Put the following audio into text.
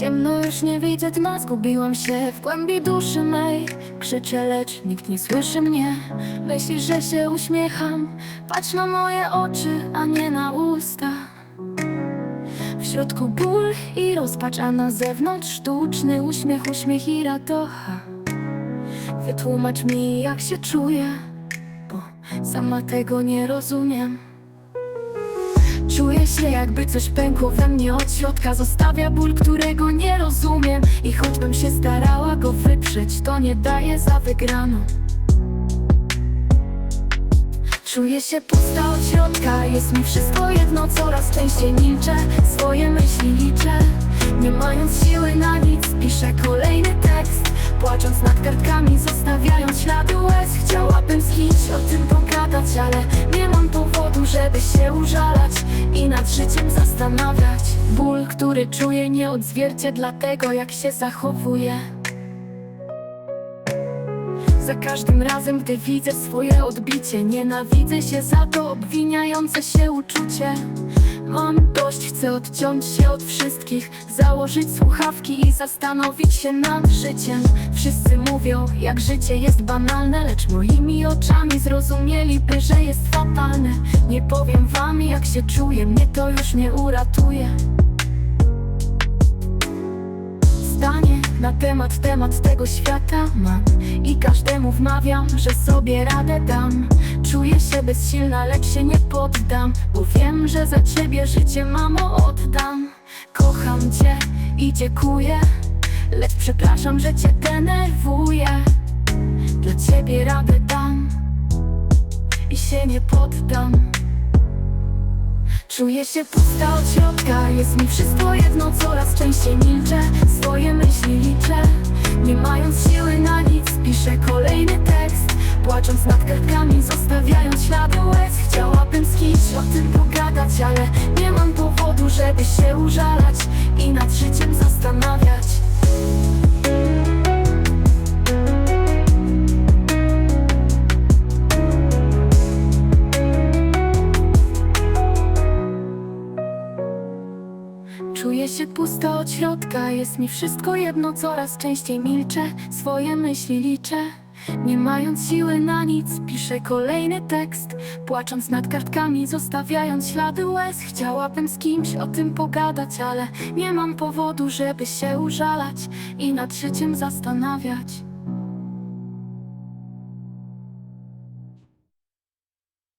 Ciemno już nie widzę dna, zgubiłam się w głębi duszy mej. Krzyczę, lecz nikt nie słyszy mnie. Myślisz, że się uśmiecham? Patrz na moje oczy, a nie na usta. W środku ból i rozpacz, a na zewnątrz sztuczny uśmiech, uśmiech i radocha Wytłumacz mi, jak się czuję Bo sama tego nie rozumiem Czuję się jakby coś pękło we mnie od środka. Zostawia ból, którego nie rozumiem. I choćbym się starała go wyprzeć To nie daje za wygraną. Czuję się pusta od środka. Jest mi wszystko jedno, coraz częściej milczę. Swoje myśli liczę. Nie mając siły na nic Piszę kolejny tekst. Płacząc nad kartkami, zostawiając ślady łez. Chciałabym z o tym pogadać Ale nie mam powodu, żeby się użalać I nad życiem zastanawiać. Ból, który czuję nie odzwierciedla tego, jak się zachowuję za każdym razem, gdy widzę swoje odbicie Nienawidzę się za to obwiniające się uczucie. Mam dość, chcę odciąć się od wszystkich Założyć słuchawki i zastanowić się nad życiem. Wszyscy mówią, jak życie jest banalne Lecz moimi oczami zrozumieliby, że jest fatalne. Nie powiem wam, jak się czuję, mnie to już nie uratuje. Zdanie na temat, temat tego świata mam. I każdemu wmawiam, że sobie radę dam. Czuję się bezsilna, lecz się nie poddam Bo wiem, że za ciebie życie mamo oddam. Kocham cię i dziękuję Lecz przepraszam, że cię denerwuję. Dla ciebie radę dam I się nie poddam. Czuję się pusta od środka Jest mi wszystko jedno, coraz częściej milczę. Swoje myśli Płacząc nad kartkami, zostawiając ślady łez Chciałabym z kimś o tym pogadać Ale nie mam powodu, żeby się użalać I nad życiem zastanawiać Czuję się pusta od środka, jest mi wszystko jedno, coraz częściej milczę, swoje myśli liczę. Nie mając siły na nic, piszę kolejny tekst, płacząc nad kartkami, zostawiając ślady łez. Chciałabym z kimś o tym pogadać, ale nie mam powodu, żeby się użalać i nad życiem zastanawiać.